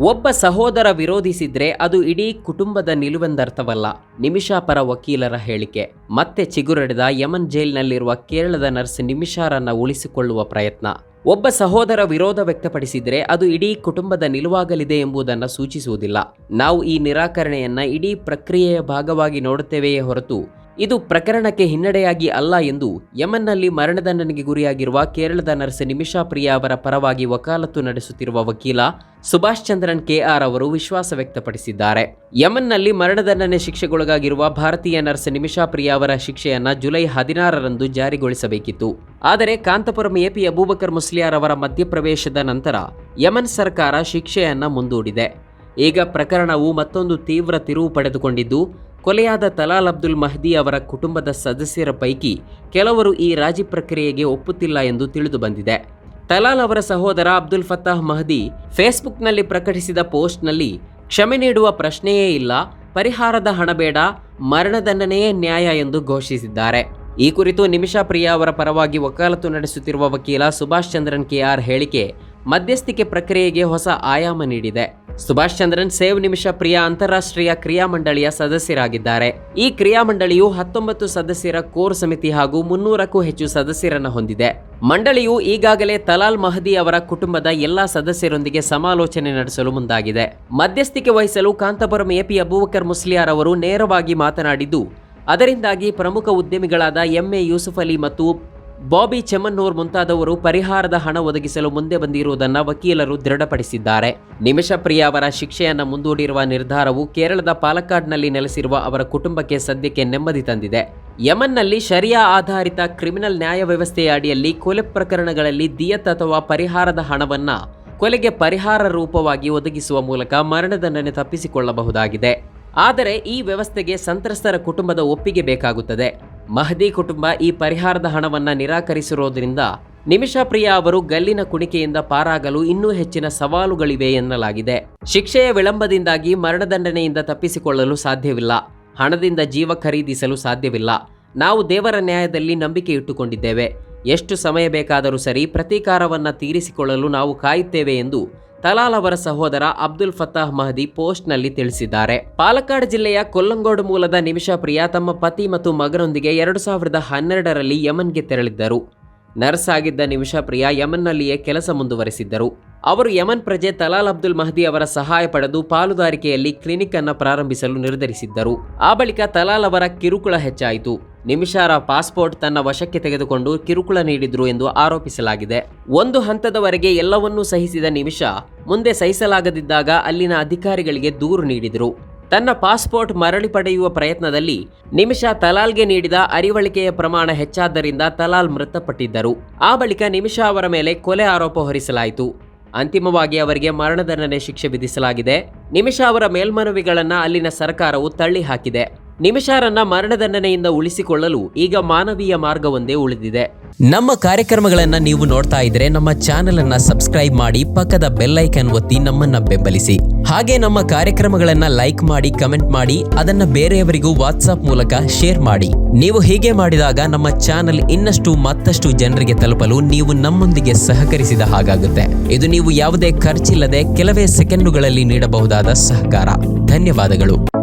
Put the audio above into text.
ಒಬ್ಬ ಸಹೋದರ ವಿರೋಧಿಸಿದ್ರೆ ಅದು ಇಡೀ ಕುಟುಂಬದ ನಿಲುವೆಂದರ್ಥವಲ್ಲ. ನಿಮಿಷಾ ಪರ ವಕೀಲರ ಹೇಳಿಕೆ. ಮತ್ತೆ ಚಿಗುರಡೆದ ಯಮನ್ ಜೈಲಿನಲ್ಲಿರುವ ಕೇರಳದ ನರ್ಸ್ ನಿಮಿಷಾರನ್ನ ಉಳಿಸಿಕೊಳ್ಳುವ ಪ್ರಯತ್ನ. ಒಬ್ಬ ಸಹೋದರ ವಿರೋಧ ವ್ಯಕ್ತಪಡಿಸಿದ್ರೆ ಅದು ಇಡೀ ಕುಟುಂಬದ ನಿಲುವಾಗಲಿದೆ ಎಂಬುದನ್ನು ಸೂಚಿಸುವುದಿಲ್ಲ. ನಾವು ಈ ನಿರಾಕರಣೆಯನ್ನ ಇಡೀ ಪ್ರಕ್ರಿಯೆಯ ಭಾಗವಾಗಿ ನೋಡುತ್ತೇವೆಯೇ ಹೊರತು ಇದು ಪ್ರಕರಣಕ್ಕೆ ಹಿನ್ನಡೆಯಾಗಿ ಅಲ್ಲ ಎಂದು ಯಮನ್ನಲ್ಲಿ ಮರಣದಂಡನೆಗೆ ಗುರಿಯಾಗಿರುವ ಕೇರಳದ ನರ್ಸ್ ನಿಮಿಷಾ ಪ್ರಿಯಾ ಅವರ ಪರವಾಗಿ ವಕಾಲತ್ತು ನಡೆಸುತ್ತಿರುವ ವಕೀಲ ಸುಭಾಷ್ ಚಂದ್ರನ್ ಕೆಆರ್ ಅವರು ವಿಶ್ವಾಸ ವ್ಯಕ್ತಪಡಿಸಿದ್ದಾರೆ. ಯಮನ್ನಲ್ಲಿ ಮರಣದಂಡನೆ ಶಿಕ್ಷೆಗೊಳಗಾಗಿರುವ ಭಾರತೀಯ ನರ್ಸ್ ನಿಮಿಷಾ ಪ್ರಿಯಾ ಅವರ ಶಿಕ್ಷೆಯನ್ನು ಜುಲೈ ಹದಿನಾರರಂದು ಜಾರಿಗೊಳಿಸಬೇಕಿತ್ತು. ಆದರೆ ಕಾಂತಪುರಂ ಎಪಿ ಅಬೂಬಕರ್ ಮುಸ್ಲಿಯಾರ್ ಅವರ ಮಧ್ಯಪ್ರವೇಶದ ನಂತರ ಯಮನ್ ಸರ್ಕಾರ ಶಿಕ್ಷೆಯನ್ನು ಮುಂದೂಡಿದೆ. ಈಗ ಪ್ರಕರಣವು ಮತ್ತೊಂದು ತೀವ್ರ ತಿರುವು ಪಡೆದುಕೊಂಡಿದ್ದು ಕೊಲೆಯಾದ ತಲಾಲ್ ಅಬ್ದುಲ್ ಮಹದಿ ಅವರ ಕುಟುಂಬದ ಸದಸ್ಯರ ಪೈಕಿ ಕೆಲವರು ಈ ರಾಜಿ ಪ್ರಕ್ರಿಯೆಗೆ ಒಪ್ಪುತ್ತಿಲ್ಲ ಎಂದು ತಿಳಿದು ಬಂದಿದೆ. ತಲಾಲ್ ಅವರ ಸಹೋದರ ಅಬ್ದುಲ್ ಫತಾಹ್ ಮಹದಿ ಫೇಸ್ಬುಕ್ನಲ್ಲಿ ಪ್ರಕಟಿಸಿದ ಪೋಸ್ಟ್ನಲ್ಲಿ, ಕ್ಷಮೆ ನೀಡುವ ಪ್ರಶ್ನೆಯೇ ಇಲ್ಲ, ಪರಿಹಾರದ ಹಣ ಬೇಡ ಮರಣದಂಡನೆಯೇ ನ್ಯಾಯ ಎಂದು ಘೋಷಿಸಿದ್ದಾರೆ. ಈ ಕುರಿತು ನಿಮಿಷಾ ಪ್ರಿಯಾ ಅವರ ಪರವಾಗಿ ವಕಾಲತ್ತು ನಡೆಸುತ್ತಿರುವ ವಕೀಲ ಸುಭಾಷ್ ಚಂದ್ರನ್ ಕೆಆರ್ ಹೇಳಿಕೆ, ಮಧ್ಯಸ್ಥಿಕೆ ಪ್ರಕ್ರಿಯೆಗೆ ಹೊಸ ಆಯಾಮ ನೀಡಿದೆ. ಸುಭಾಷ್ ಚಂದ್ರನ್ ಸೇವ್ ನಿಮಿಷ ಪ್ರಿಯ ಅಂತಾರಾಷ್ಟ್ರೀಯ ಕ್ರಿಯಾ ಮಂಡಳಿಯ ಸದಸ್ಯರಾಗಿದ್ದಾರೆ. ಈ ಕ್ರಿಯಾ ಮಂಡಳಿಯು ಹತ್ತೊಂಬತ್ತು ಸದಸ್ಯರ ಕೋರ್ ಸಮಿತಿ ಹಾಗೂ ಮುನ್ನೂರಕ್ಕೂ ಹೆಚ್ಚು ಸದಸ್ಯರನ್ನು ಹೊಂದಿದೆ. ಮಂಡಳಿಯು ಈಗಾಗಲೇ ತಲಾಲ್ ಮಹದಿ ಅವರ ಕುಟುಂಬದ ಎಲ್ಲಾ ಸದಸ್ಯರೊಂದಿಗೆ ಸಮಾಲೋಚನೆ ನಡೆಸಲು ಮುಂದಾಗಿದೆ. ಮಧ್ಯಸ್ಥಿಕೆ ವಹಿಸಲು ಕಾಂತಪುರಂ ಎಪಿ ಅಬೂಬಕರ್ ಮುಸ್ಲಿಯಾರ್ ಅವರು ನೇರವಾಗಿ ಮಾತನಾಡಿದ್ದು, ಅದರಿಂದಾಗಿ ಪ್ರಮುಖ ಉದ್ಯಮಿಗಳಾದ ಎಂಎ ಯೂಸುಫ್ ಅಲಿ ಮತ್ತು ಬಾಬಿ ಚೆಮ್ಮನ್ನೂರ್ ಮುಂತಾದವರು ಪರಿಹಾರದ ಹಣ ಒದಗಿಸಲು ಮುಂದೆ ಬಂದಿರುವುದನ್ನು ವಕೀಲರು ದೃಢಪಡಿಸಿದ್ದಾರೆ. ನಿಮಿಷ ಪ್ರಿಯ ಅವರ ಶಿಕ್ಷೆಯನ್ನು ಮುಂದೂಡಿರುವ ನಿರ್ಧಾರವು ಕೇರಳದ ಪಾಲಕ್ಕಾಡ್ನಲ್ಲಿ ನೆಲೆಸಿರುವ ಅವರ ಕುಟುಂಬಕ್ಕೆ ಸದ್ಯಕ್ಕೆ ನೆಮ್ಮದಿ ತಂದಿದೆ. ಯಮನ್ನಲ್ಲಿ ಶರಿಯಾ ಆಧಾರಿತ ಕ್ರಿಮಿನಲ್ ನ್ಯಾಯ ವ್ಯವಸ್ಥೆಯ ಅಡಿಯಲ್ಲಿ ಕೊಲೆ ಪ್ರಕರಣಗಳಲ್ಲಿ ದಿಯತ್ ಅಥವಾ ಪರಿಹಾರದ ಹಣವನ್ನು ಕೊಲೆಗೆ ಪರಿಹಾರ ರೂಪವಾಗಿ ಒದಗಿಸುವ ಮೂಲಕ ಮರಣದಂಡನೆ ತಪ್ಪಿಸಿಕೊಳ್ಳಬಹುದಾಗಿದೆ. ಆದರೆ ಈ ವ್ಯವಸ್ಥೆಗೆ ಸಂತ್ರಸ್ತರ ಕುಟುಂಬದ ಒಪ್ಪಿಗೆ ಬೇಕಾಗುತ್ತದೆ. ಮಹದಿ ಕುಟುಂಬ ಈ ಪರಿಹಾರದ ಹಣವನ್ನು ನಿರಾಕರಿಸಿರೋದ್ರಿಂದ ನಿಮಿಷಾ ಪ್ರಿಯಾ ಅವರು ಗಲ್ಲಿನ ಕುಣಿಕೆಯಿಂದ ಪಾರಾಗಲು ಇನ್ನೂ ಹೆಚ್ಚಿನ ಸವಾಲುಗಳಿವೆ ಎನ್ನಲಾಗಿದೆ. ಶಿಕ್ಷೆಯ ವಿಳಂಬದಿಂದಾಗಿ ಮರಣದಂಡನೆಯಿಂದ ತಪ್ಪಿಸಿಕೊಳ್ಳಲು ಸಾಧ್ಯವಿಲ್ಲ. ಹಣದಿಂದ ಜೀವ ಖರೀದಿಸಲು ಸಾಧ್ಯವಿಲ್ಲ. ನಾವು ದೇವರ ನ್ಯಾಯದಲ್ಲಿ ನಂಬಿಕೆ ಇಟ್ಟುಕೊಂಡಿದ್ದೇವೆ. ಎಷ್ಟು ಸಮಯ ಬೇಕಾದರೂ ಸರಿ ಪ್ರತೀಕಾರವನ್ನು ತೀರಿಸಿಕೊಳ್ಳಲು ನಾವು ಕಾಯುತ್ತೇವೆ ಎಂದು ತಲಾಲ್ ಅವರ ಸಹೋದರ ಅಬ್ದುಲ್ ಫತಾಹ್ ಮಹದಿ ಪೋಸ್ಟ್ನಲ್ಲಿ ತಿಳಿಸಿದ್ದಾರೆ. ಪಾಲಕ್ಕಾಡ್ ಜಿಲ್ಲೆಯ ಕೊಲ್ಲಂಗೋಡು ಮೂಲದ ನಿಮಿಷಾ ಪ್ರಿಯಾ ತಮ್ಮ ಪತಿ ಮತ್ತು ಮಗನೊಂದಿಗೆ ಎರಡು ಸಾವಿರದ ಹನ್ನೆರಡರಲ್ಲಿ ಯಮನ್ಗೆ ತೆರಳಿದ್ದರು. ನರ್ಸ್ ಆಗಿದ್ದ ನಿಮಿಷಾ ಪ್ರಿಯಾ ಯಮನ್ನಲ್ಲಿಯೇ ಕೆಲಸ ಮುಂದುವರೆಸಿದ್ದರು. ಅವರು ಯಮನ್ ಪ್ರಜೆ ತಲಾಲ್ ಅಬ್ದುಲ್ ಮಹದಿ ಅವರ ಸಹಾಯ ಪಡೆದು ಪಾಲುದಾರಿಕೆಯಲ್ಲಿ ಕ್ಲಿನಿಕ್ ಅನ್ನು ಪ್ರಾರಂಭಿಸಲು ನಿರ್ಧರಿಸಿದ್ದರು. ಆ ಬಳಿಕ ತಲಾಲ್ ಅವರ ಕಿರುಕುಳ ಹೆಚ್ಚಾಯಿತು. ನಿಮಿಷಾರ ಪಾಸ್ಪೋರ್ಟ್ ತನ್ನ ವಶಕ್ಕೆ ತೆಗೆದುಕೊಂಡು ಕಿರುಕುಳ ನೀಡಿದ್ರು ಎಂದು ಆರೋಪಿಸಲಾಗಿದೆ. ಒಂದು ಹಂತದವರೆಗೆ ಎಲ್ಲವನ್ನೂ ಸಹಿಸಿದ ನಿಮಿಷ ಮುಂದೆ ಸಹಿಸಲಾಗದಿದ್ದಾಗ ಅಲ್ಲಿನ ಅಧಿಕಾರಿಗಳಿಗೆ ದೂರು ನೀಡಿದರು. ತನ್ನ ಪಾಸ್ಪೋರ್ಟ್ ಮರಳಿ ಪಡೆಯುವ ಪ್ರಯತ್ನದಲ್ಲಿ ನಿಮಿಷ ತಲಾಲ್ಗೆ ನೀಡಿದ ಅರಿವಳಿಕೆಯ ಪ್ರಮಾಣ ಹೆಚ್ಚಾದ್ದರಿಂದ ತಲಾಲ್ ಮೃತಪಟ್ಟಿದ್ದರು. ಆ ಬಳಿಕ ನಿಮಿಷ ಅವರ ಮೇಲೆ ಕೊಲೆ ಆರೋಪ ಹೊರಿಸಲಾಯಿತು. ಅಂತಿಮವಾಗಿ ಅವರಿಗೆ ಮರಣದಂಡನೆ ಶಿಕ್ಷೆ ವಿಧಿಸಲಾಗಿದೆ. ನಿಮಿಷ ಅವರ ಮೇಲ್ಮನವಿಗಳನ್ನು ಅಲ್ಲಿನ ಸರ್ಕಾರವು ತಳ್ಳಿ ಹಾಕಿದೆ ನಿಮಿಷಾರನ್ನ ಮರಣದಂಡನೆಯಿಂದ ಉಳಿಸಿಕೊಳ್ಳಲು ಈಗ ಮಾನವೀಯ ಮಾರ್ಗವೊಂದೇ ಉಳಿದಿದೆ. ನಮ್ಮ ಕಾರ್ಯಕ್ರಮಗಳನ್ನ ನೀವು ನೋಡ್ತಾ ಇದ್ರೆ ನಮ್ಮ ಚಾನೆಲ್ ಅನ್ನ ಸಬ್ಸ್ಕ್ರೈಬ್ ಮಾಡಿ ಪಕ್ಕದ ಬೆಲ್ಲೈಕನ್ ಒತ್ತಿ ನಮ್ಮನ್ನ ಬೆಂಬಲಿಸಿ. ಹಾಗೆ ನಮ್ಮ ಕಾರ್ಯಕ್ರಮಗಳನ್ನ ಲೈಕ್ ಮಾಡಿ, ಕಮೆಂಟ್ ಮಾಡಿ, ಅದನ್ನ ಬೇರೆಯವರಿಗೂ ವಾಟ್ಸ್ಆಪ್ ಮೂಲಕ ಶೇರ್ ಮಾಡಿ. ನೀವು ಹೀಗೆ ಮಾಡಿದಾಗ ನಮ್ಮ ಚಾನೆಲ್ ಇನ್ನಷ್ಟು ಮತ್ತಷ್ಟು ಜನರಿಗೆ ತಲುಪಲು ನೀವು ನಮ್ಮೊಂದಿಗೆ ಸಹಕರಿಸಿದ ಹಾಗಾಗುತ್ತೆ. ಇದು ನೀವು ಯಾವುದೇ ಖರ್ಚಿಲ್ಲದೆ ಕೆಲವೇ ಸೆಕೆಂಡುಗಳಲ್ಲಿ ನೀಡಬಹುದಾದ ಸಹಕಾರ. ಧನ್ಯವಾದಗಳು.